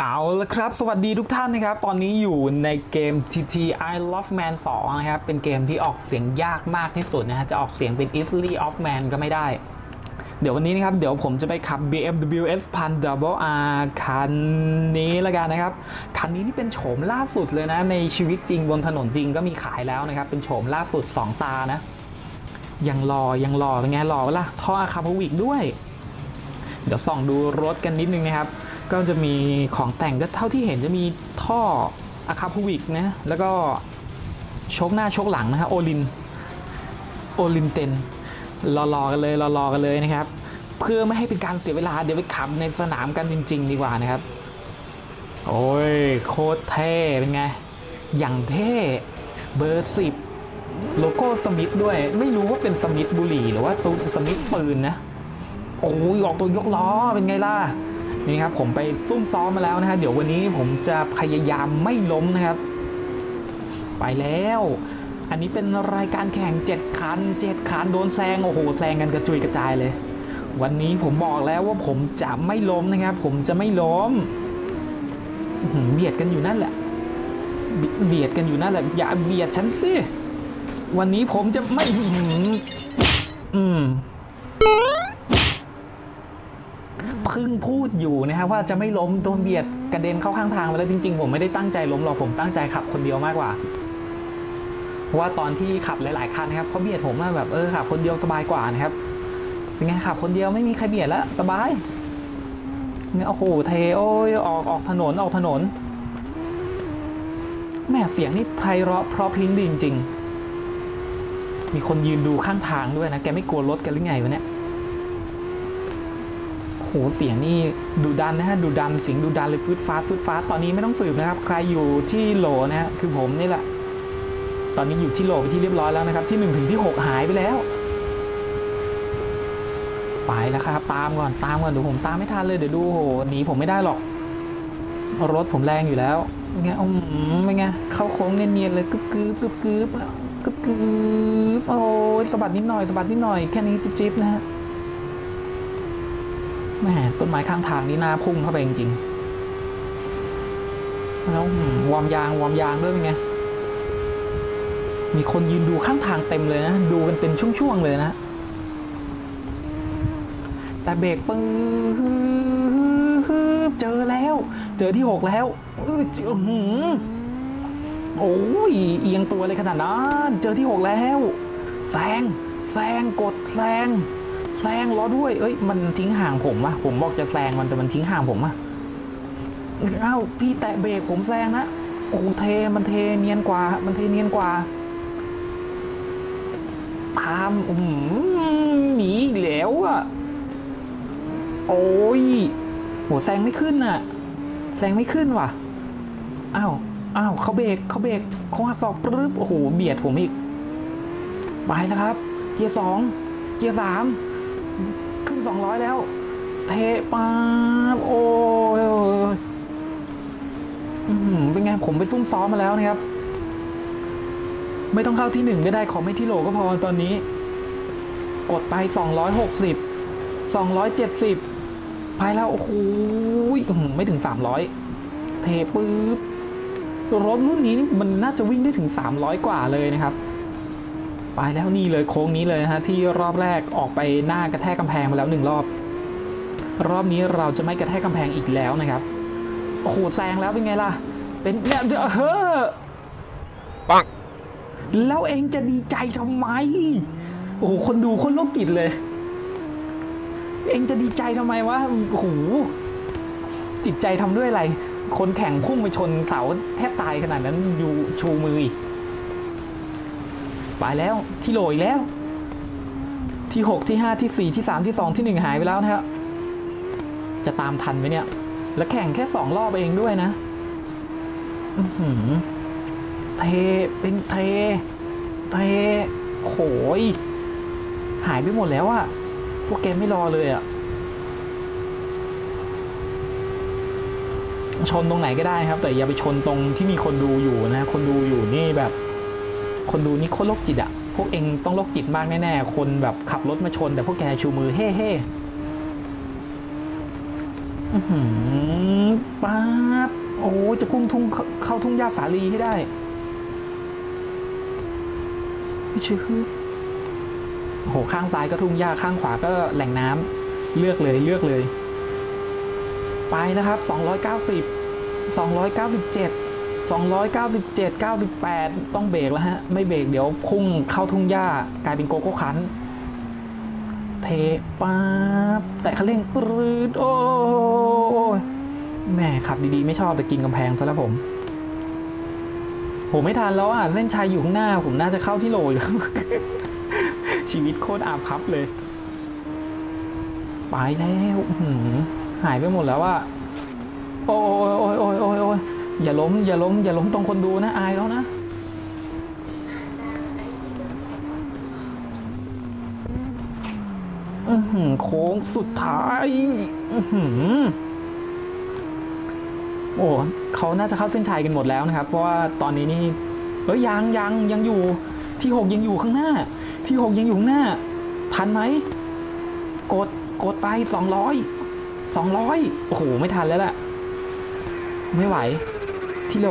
เอาละครับ สวัสดีทุกท่านนะครับ ตอนนี้อยู่ในเกม TT I Love Man 2 นะครับ เป็นเกมที่ออกเสียงยากมากที่สุดนะฮะ จะออกเสียงเป็น Easily of Man ก็ไม่ได้ เดี๋ยววันนี้นะครับ เดี๋ยวผมจะไปขับ BMW S 1000 Double R คันนี้ละกันนะครับ คันนี้นี่เป็นโฉมล่าสุดเลยนะ ในชีวิตจริงบนถนนจริงก็มีขายแล้วนะครับ เป็นโฉมล่าสุด 2 ตานะ ยังรอ ยังรอเป็นไงรอเวล่ะท่ออะคาพวิกด้วย เดี๋ยวส่องดูรถกันนิดนึงนะครับ ก็จะมีของแต่งก็เท่าที่เห็นจะมีท่ออะคาพูวิกนะ แล้วก็ชคหน้าชคหลังนะฮะโอลิน โอลินเตนรอรอกันเลยรอรอกันเลยนะครับ เพื่อไม่ให้เป็นการเสียเวลาเดี๋ยวไปขับในสนามกันจริง ๆ ดีกว่านะครับ โอ้ยโคตรเท่เป็นไง อย่างเท่เบอร์สิบโลโก้สมิธด้วย ไม่รู้ว่าเป็นสมิธบุหรี่หรือว่าสมิธปืนนะ โอ้ยออกตัวยกล้อเป็นไงล่ะ นี่ครับผมไปซุ่มซ้อมมาแล้วนะฮะเดี๋ยววันนี้ผมจะพยายามไม่ล้มนะครับ ไปแล้ว อันนี้เป็นรายการแข่ง 7 คัน 7 คันโดนแซงโอ้โหแซงกันกระจุยกระจายเลย วันนี้ผมบอกแล้วว่าผมจะไม่ล้มนะครับ ผมจะไม่ล้มเบียดกันอยู่นั่นแหละ เบียดกันอยู่นั่นแหละ อย่าเบียดฉันสิวันนี้ผมจะไม่อืม พิ่งพูดอยู่นะครับว่าจะไม่ล้มโดนเบียดกระเด็นเข้าข้างทางไปแล้วจริง ๆ ผมไม่ได้ตั้งใจล้มหรอกผมตั้งใจขับคนเดียวมากกว่าว่าตอนที่ขับหลายๆคันนะครับเขาเบียดผมมาแบบเออขับคนเดียวสบายกว่านะครับเป็นไงขับคนเดียวไม่มีใครเบียดแล้วสบายเนี่ยโอ้โหเทโอ้ยออกออกถนนออกถนนแม่เสียงนี่ไพเราะเพราะพริ้งดีจริงๆมีคนยืนดูข้างทางด้วยนะแกไม่กลัวรถกันหรือไงวะเนี่ย โหเสียงนี่ดูดันนะฮะดูดันเสียงดูดันเลยฟืดฟาดฟืดฟาดตอนนี้ไม่ต้องสืบนะครับ ใครอยู่ที่โหลนะฮะคือผมนี่แหละ ตอนนี้อยู่ที่โหลไปที่เรียบร้อยแล้วนะครับ ที่1ถึงที่ 6 หายไปแล้วไปแล้วครับตามก่อนตามก่อนเดี๋ยวผมตามไม่ทันเลยเดี๋ยวดูโหหนีผมไม่ได้หรอก รถผมแรงอยู่แล้วไงอืมเป็นไงเข้าโค้งเนียนๆเลยกึบกึบกึบกึบกึบกึบโอ้ยสะบัดนิดหน่อยสะบัดนิดหน่อยแค่นี้จิ๊บๆนะฮะ แม่ต้นไม้ข้างทางนี่น่าพุ่งเข้าไปจริงๆ แล้ววอมยางวอมยางด้วยเป็นไง มีคนยืนดูข้างทางเต็มเลยนะ ดูกันเป็นช่วงๆเลยนะ แต่เบรกปึ้งเจอแล้ว เจอที่หกแล้วอื้อเจอหือโอ้ยเอียงตัวเลยขนาดนั้น เจอที่หกแล้ว แซง แซง กดแซง แซงล้อด้วย เอ้ย มันทิ้งห่างผมอะผมบอกจะแซงมันแต่มันทิ้งห่างผมอะอ้าวพี่แตะเบรกผมแซงนะโอ้โหเทมันเทเนียนกว่า มันเทเนียนกว่าตามอืมหนีแล้วอะโอ้ยโหแซงไม่ขึ้นอะแซงไม่ขึ้นว่ะอ้าวอ้าวเขาเบรกเขาเบรกเขาหักศอกปึ๊บโอ้โหเบียดผมอีกไปแล้วครับ เกียร์สองเกียร์สาม ขึ้นสองร้อยแล้ว เทปาบโอ้ยอือเป็นไงผมไปซุ่มซ้อมมาแล้วนะครับ ไม่ต้องเข้าที่หนึ่งก็ได้ขอไม่ที่โหลก็พอตอนนี้ กดไป 260 270 ไปแล้วโอ้โหอื้อไม่ถึง 300 เทปุ๊บรถรุ่นนี้นี่มันน่าจะวิ่งได้ถึง 300 กว่าเลยนะครับ ไปแล้วนี่เลยโค้งนี้เลยนะฮะที่รอบแรกออกไปหน้ากระแทกกำแพงมาแล้วหนึ่งรอบ รอบนี้เราจะไม่กระแทกกำแพงอีกแล้วนะครับโอ้โหแซงแล้วเป็นไงล่ะ เป็นเนี่ยเฮ้อปังแล้วเองจะดีใจทำไม โอ้โหคนดูคนโรคจิตเลย เองจะดีใจทำไมวะโอ้โหจิตใจทำด้วยอะไร คนแข่งพุ่งไปชนเสาแทบตายขนาดนั้นอยู่ชูมืออีก ไปแล้วที่โหลอีกแล้ว ที่หกที่ห้าที่สี่ที่สามที่สองที่หนึ่งหายไปแล้วนะครับ จะตามทันไหมเนี่ย แล้วแข่งแค่สองรอบเองด้วยนะอือหือเทเป็นเท เทโขยหายไปหมดแล้วอะพวกแกไม่รอเลยอะชนตรงไหนก็ได้ครับ แต่อย่าไปชนตรงที่มีคนดูอยู่นะ คนดูอยู่นี่แบบ คนดูนี่โคตรโรคจิตอะพวกเองต้องโรคจิตมากแน่ๆ คนแบบขับรถมาชน แต่พวกแกชูมือเฮ่เฮ้ป๊าบโอ้จะพุ่งทุ่งเข้าทุ่งหญ้าสาลีให้ได้ชื่อโอ้โหข้างซ้ายก็ทุ่งหญ้าข้างขวาก็แหล่งน้ำเลือกเลยเลือกเลย ไปนะครับ 290 297 297 98 ต้องเบรกแล้วฮะ ไม่เบรกเดี๋ยวพุ่งเข้าทุ่งหญ้ากลายเป็นโกโก้คัน เทป๊าบแตะคันเร่งปรืดโอ้ยแม่ขับดีๆ ไม่ชอบแต่กินกำแพงซะแล้วผมผมไม่ทันแล้วอะ เส้นชัยอยู่ข้างหน้า ผมน่าจะเข้าที่โหลอยู่ชีวิตโคตรอาภัพเลย ไปแล้วหายไปหมดแล้วอะโอ้ยโอ้ยโอ้ยโอย่าล้ม อย่าล้ม อย่าล้มตรงคนดูนะ อายแล้วนะ อือหือโค้งสุดท้ายอือหือโอ้เขาน่าจะเข้าเส้นชัยกันหมดแล้วนะครับ เพราะว่าตอนนี้นี่เอ้ยยังยังยังอยู่ที่หกยังอยู่ข้างหน้า ที่หกยังอยู่ข้างหน้า ทันไหมกดกดไปสองร้อยสองร้อยโอ้โห ไม่ทันแล้วแหละไม่ไหว ที่โหล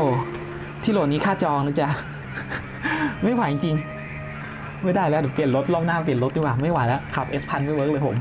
ที่โหลนี้ค่าจองนะจ๊ะ ไม่ไหวจริง ไม่ได้แล้วเดี๋ยวเปลี่ยนรถรอบหน้าเปลี่ยนรถดีกว่า ไม่ไหวแล้วขับเอสพันไม่เวิร์กเลยผม